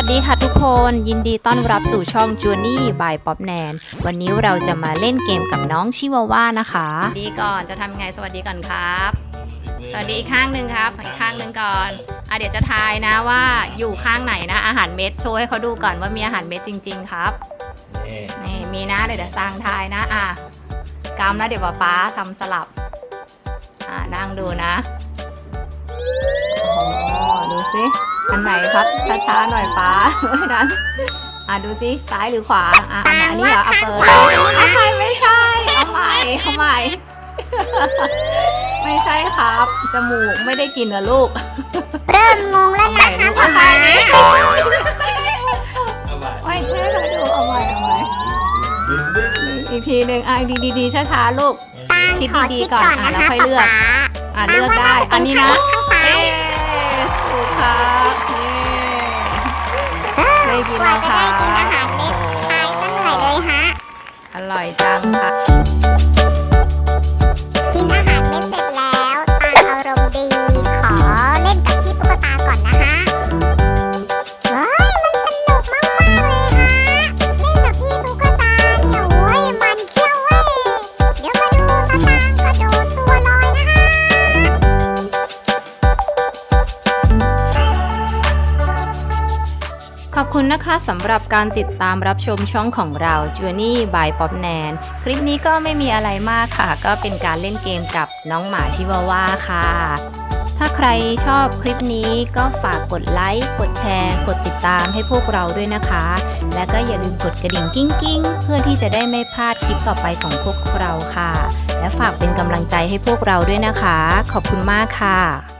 วัสดีค่ะทุกคน ยินดีต้อนรับสู่ช่อง Journey by Pop Nan วันนี้เราจะมาเล่นเกมกับน้องชิวาว่านะคะสวัสดีก่อนจะทำยังไงสวัสดีก่อนครับ สวัสดีอีกข้างหนึ่งครับอีกข้างหนึ่งก่อนอะเดี๋ยวจะทายนะว่าอยู่ข้างไหนนะ อาหารเม็ดโชว์ให้เขาดูก่อนว่ามีอาหารเม็ดจริง ๆ ครับนี่นี่มีนะเดี๋ยวเดี๋ยวสร้างทายนะอะกำแล้วเดี๋ยวป๊าป๊าทำสลับอะนั่งดูนะโอ้ดูสิ อันไหนครับช้าๆหน่อยป๊าไม่นั้นอะดูสิซ้ายหรือขวาอะอันไหนอันนี้เหรอเอาเปิดเอาใหม่ไม่ใช่เอาใหม่เอาใหม่ไม่ใช่ครับจมูกไม่ได้กินเหรอลูกเริ่มงงแล้วเอาใหนะม่คะลูกเอาใหม่เอาไปไม่ใช่ค่ะดูเอาใหม่เอาใหม่ดึงดึงอีกทีหนึ่งอะดีดีๆช้าๆลูกตาลคิดขอดีคิดๆก่อนก่อนอะนะแล้วคะค่อยเลือกป๊าอะเลือกได้ อันนี้นะข้างซ้ายเอ๊ ถูกครับเย้เออได้กินกว่าแล้วจะค่ะได้กินอาหารเม็ดทายซะเหนื่อยเลยฮะ อร่อยจังค่ะ ขอบคุณนะคะสำหรับการติดตามรับชมช่องของเรา Journey by Pop Nan คลิปนี้ก็ไม่มีอะไรมากค่ะ ก็เป็นการเล่นเกมกับน้องหมาชิวาว่าค่ะ ถ้าใครชอบคลิปนี้ก็ฝากกดไลค์ กดแชร์ กดติดตามให้พวกเราด้วยนะคะ และก็อย่าลืมกดกระดิ่งกิ้งกิ้งเพื่อที่จะได้ไม่พลาดคลิปต่อไปของพวกเราค่ะ และฝากเป็นกำลังใจให้พวกเราด้วยนะคะ ขอบคุณมากค่ะ